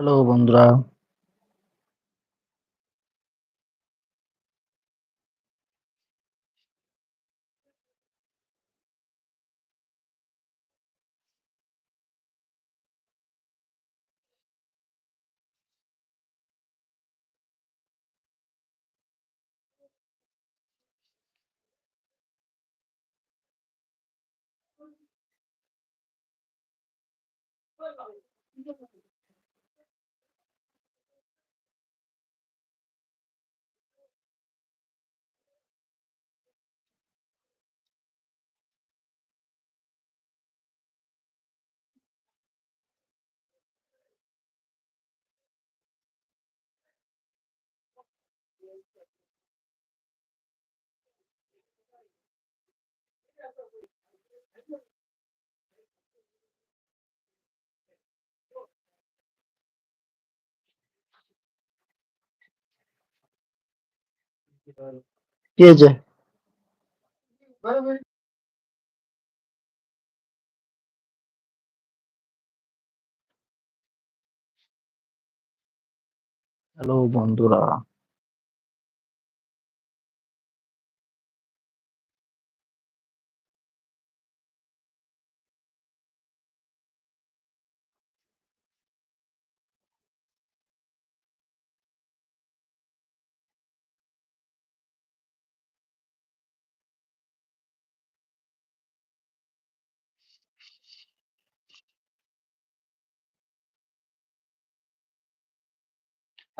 Hello বন্ধুরা কি হয়েছে হ্যালো বন্ধুরা।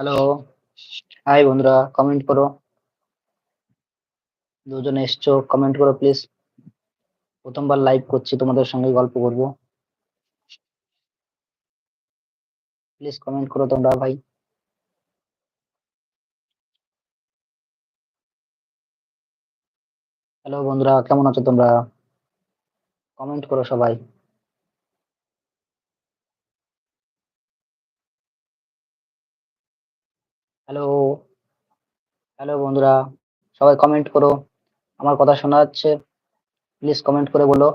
হ্যালো হাই বন্ধুরা কমেন্ট করো। দুজন এসছো কমেন্ট করো প্লিজ প্রথমবার লাইভ করছি, তোমাদের সঙ্গে গল্প করব। প্লিজ কমেন্ট করো তোমরা, ভাই। হ্যালো বন্ধুরা, কেমন আছো তোমরা? কমেন্ট করো সবাই। হ্যালো হ্যালো বন্ধুরা। সবাই কমেন্ট করো। আমার কথা শোনা যাচ্ছে। প্লিজ কমেন্ট করে বলো।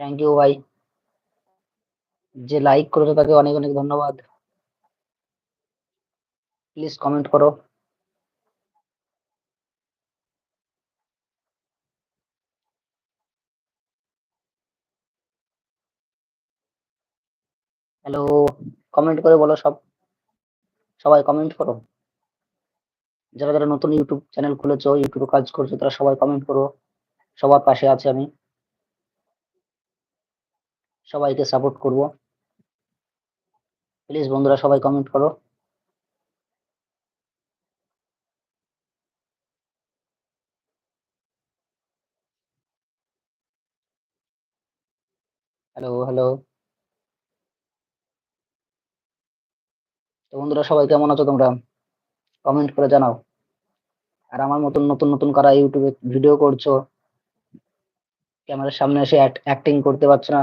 থ্যাংক ইউ ভাই। যে লাইক করেছ তাকে অনেক অনেক ধন্যবাদ। প্লিজ কমেন্ট করো। হ্যালো কমেন্ট করে বলো সব। সবাই কমেন্ট করো। যারা যারা নতুন ইউটিউব চ্যানেল খুলেছো ইউটিউবে কাজ করছ, তারা সবাই কমেন্ট করো। সবার পাশে আছে আমি। সবাইকে সাপোর্ট করব। প্লিজ বন্ধুরা সবাই কমেন্ট করো। হ্যালো হ্যালো তো বন্ধুরা, সবাই কেমন আছো তোমরা? কমেন্ট করে জানাও। আর আমার মতন নতুন নতুন কারা ইউটিউবে ভিডিও করছ ক্যামেরার সামনে এসে অ্যাক্টিং করতে পারছ না,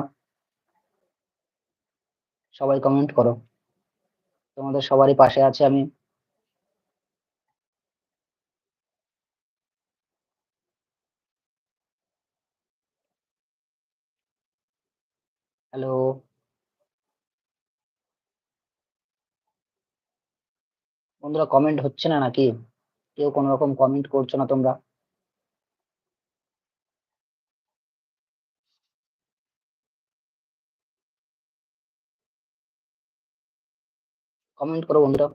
সবাই কমেন্ট করো। তোমাদের সবারই পাশে আছে আমি। হ্যালো বন্ধুরা কমেন্ট হচ্ছে না নাকি? কেউ কোনো রকম কমেন্ট করছ না তোমরা? কমেন্ট করো বন্ধুরা।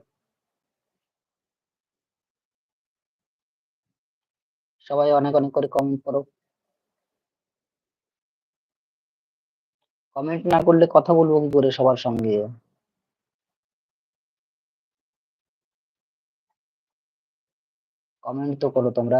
সবাই অনেক অনেক করে কমেন্ট করো। কমেন্ট না করলে কথা বলব কি করে সবার সঙ্গে? কমেন্ট তো করো তোমরা।